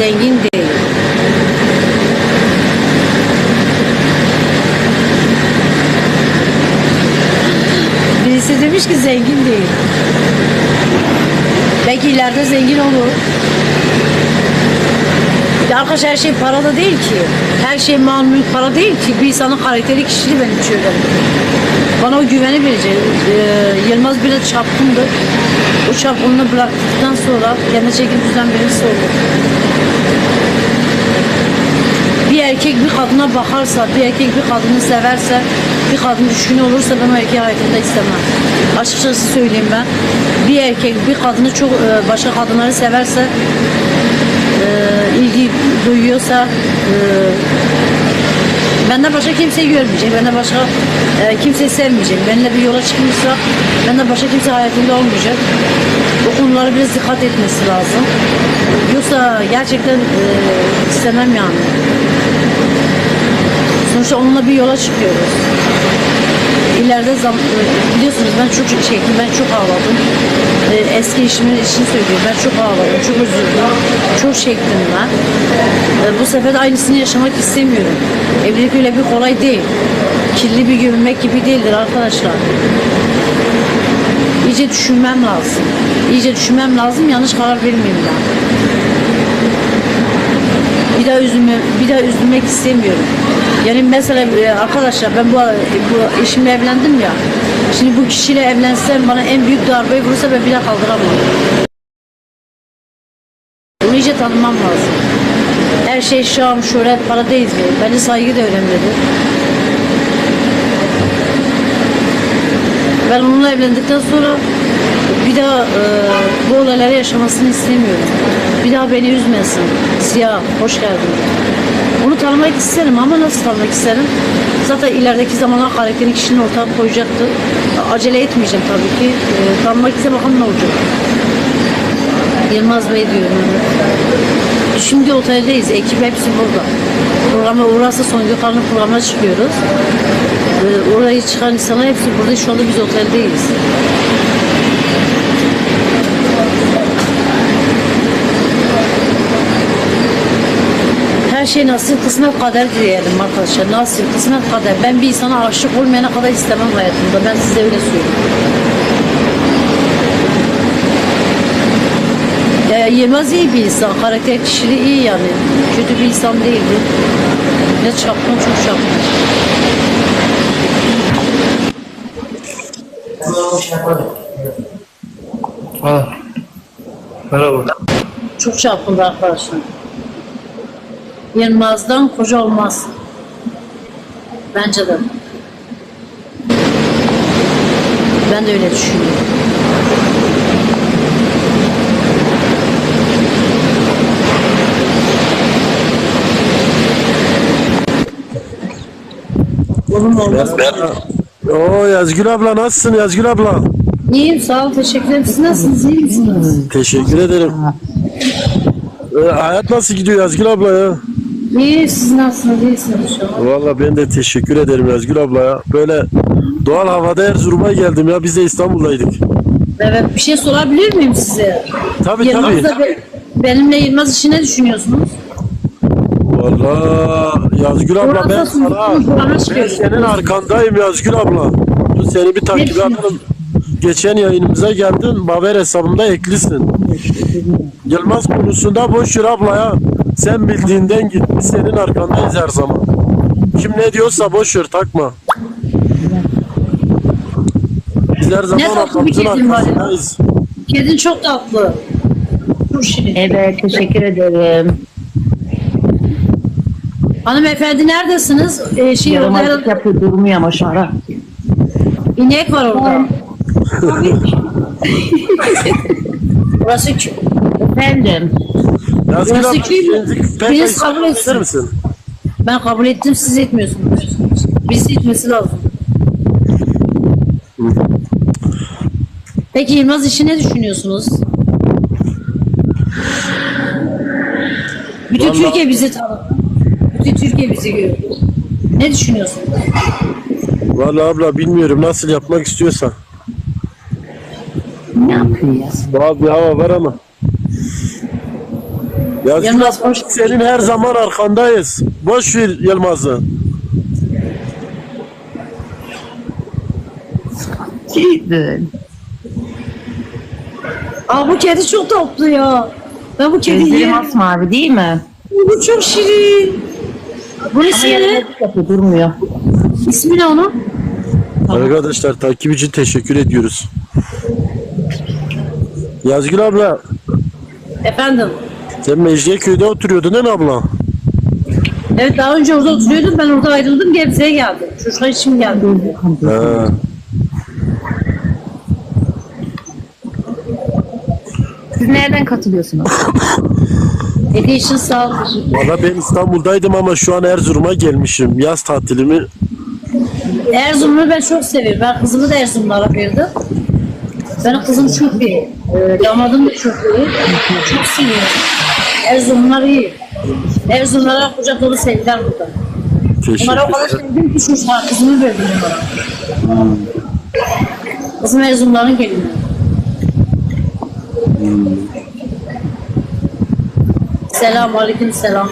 zengin değil. Birisi demiş ki zengin değil. Belki ileride zengin olur. Ya arkadaş her şey para da değil ki. Her şey mal mülk para değil ki. Bir insanın karakteri kişiliği benim için. Bana o güveni verecek. Ee, Yılmaz bile çapkındı. O çapkınlığı bıraktıktan sonra kendine çekip düzen birisi olur. Bir erkek bir kadına bakarsa, bir erkek bir kadını severse, bir kadın düşkün olursa ben o erkeği hayatımda istemem. Açıkçası söyleyeyim ben. Bir erkek bir kadını çok e, başka kadınları severse, e, duyuyorsa, e, benden başka kimseyi görmeyecek, benden başka e, kimseyi sevmeyecek. Benimle bir yola çıkmışsa, benden başka kimse hayatında olmayacak. Bu konulara biraz dikkat etmesi lazım. Yoksa gerçekten e, istemem yani. Sonuçta onunla bir yola çıkıyoruz. İleride zam biliyorsunuz ben çok çektim, ben çok ağladım. Ee, eski işimin için söylüyorum, ben çok ağladım, çok üzüldüm, çok çektim ben. Ee, bu sefer de aynısını yaşamak istemiyorum. Evlilik öyle bir kolay değil. Kirli bir gömülmek gibi değildir arkadaşlar. İyice düşünmem lazım. İyice düşünmem lazım, yanlış karar vermeyeyim ben. Bir daha üzülme, bir daha üzülmek istemiyorum. Yani mesela e, arkadaşlar ben bu, bu eşimle evlendim ya. Şimdi bu kişiyle evlensem bana en büyük darbeyi vurursa ben bir daha kaldıramam. Bunu iyice tanımam lazım. Her şey şan, şöhret, para değil. Bence saygı da önemlidir. Ben onunla evlendikten sonra bir daha e, bu olayları yaşamasını istemiyorum. Bir daha beni üzmesin. Siyah, hoş geldin. Onu tanımak isterim ama nasıl tanımak isterim? Zaten ilerideki zamanlar karakterin kişinin ortaya koyacaktı. Acele etmeyeceğim tabii ki. E, tanımak ise bakalım ne olacak. Yılmaz Bey diyorum. Şimdi oteldeyiz. Ekip hepsi burada. Programa uğrarsa son Gökhan'ın programına çıkıyoruz. Ee, orayı çıkan insanlar hepsi burada. Şu anda biz oteldeyiz. Her şey nasip kısmet kader diyelim arkadaşlar. Nasip kısmet kader. Ben bir insana aşık olmayana kadar istemem hayatımda. Ben size öyle söyleyeyim. Ya, Yılmaz iyi bir insan. Karakter kişiliği iyi yani. Kötü bir insan değildi. Ne çapkın çok çapkın. Ha. Merhaba. Çok çapkındı arkadaşlar. Yılmaz'dan koca olmaz. Bence de. Ben de öyle düşünüyorum. Oğlum olmaz. Oo Yazgül abla nasılsın Yazgül abla? İyiyim sağ ol teşekkür ederim. Siz nasılsınız? İyi misiniz? Teşekkür ederim. Ee, hayat nasıl gidiyor Yazgül abla ya? İyi siz nasılsınız? İyisiniz an. Valla ben de teşekkür ederim Yazgül abla ya. Böyle doğal havada Erzurum'a geldim ya. Biz de İstanbul'daydık. Evet bir şey sorabilir miyim size? Tabii tabii. Yılmaz'la be- benimle Yılmaz işi ne düşünüyorsunuz? Valla Yazgül abla ben sana programa ben senin arkandayım Yazgül abla. Seni bir takip Hepsini. Geçen yayınımıza geldin. Baver hesabımda eklisin. Yılmaz konusunda boş ver abla ya. Sen bildiğinden git. Biz senin arkandayız her zaman. Kim ne diyorsa boş ver takma. Biz her zaman tatlı bir kedin var arkasındayız. Kedin çok tatlı. Çok şirin. Evet teşekkür ederim. Hanımefendi neredesiniz? Ee, şey orada Yaramazlık herhalde yapıyor durmuyor ama şara. inek var orada. Burası kö- Efendim. Yazgül ayıp kabul etsin. misin? Ben kabul ettim siz etmiyorsunuz. Birisi etmesi lazım. Peki Yılmaz işi ne düşünüyorsunuz? Bütün Vallahi- Türkiye bizi tanır. Bütün Türkiye bizi görüyor. Ne düşünüyorsunuz? Vallahi abla bilmiyorum nasıl yapmak istiyorsan. Ne yapıyor ya? Doğal bir hava var ama. Yazgül Yılmaz hoş senin her zaman arkandayız. Boş ver Yılmaz'ı. Güzel. Aa bu kedi çok tatlı ya. Ben bu kediyi Gözleri yerim. masmavi değil mi? Bu çok şirin. Ama ismi ne? yanında yapı durmuyor. İsmi ne onun? Arkadaşlar takip için teşekkür ediyoruz. Yazgül abla Efendim. Sen Mecidiyeköy'de oturuyordun değil mi abla? Evet daha önce orada oturuyordum. Ben orada ayrıldım. Gebze'ye geldim. Çocuklar için geldim. Ha. Siz nereden katılıyorsunuz? Hediye için sağ ol. Valla ben İstanbul'daydım ama şu an Erzurum'a gelmişim. Yaz tatilimi Erzurum'u ben çok seviyorum. Ben kızımı da Erzurumlara verdim. Benim kızım çok iyi. Ee, damadım da çok iyi. Çok seviyorum. Erzurumlar iyi. Erzurumlara kucak dolu sevgiler burada. Onlara o kadar teşekkür sevdim ki çocuklar kızımı verdim onlara. Kızım Erzurumların gelini. Selam aleyküm selam.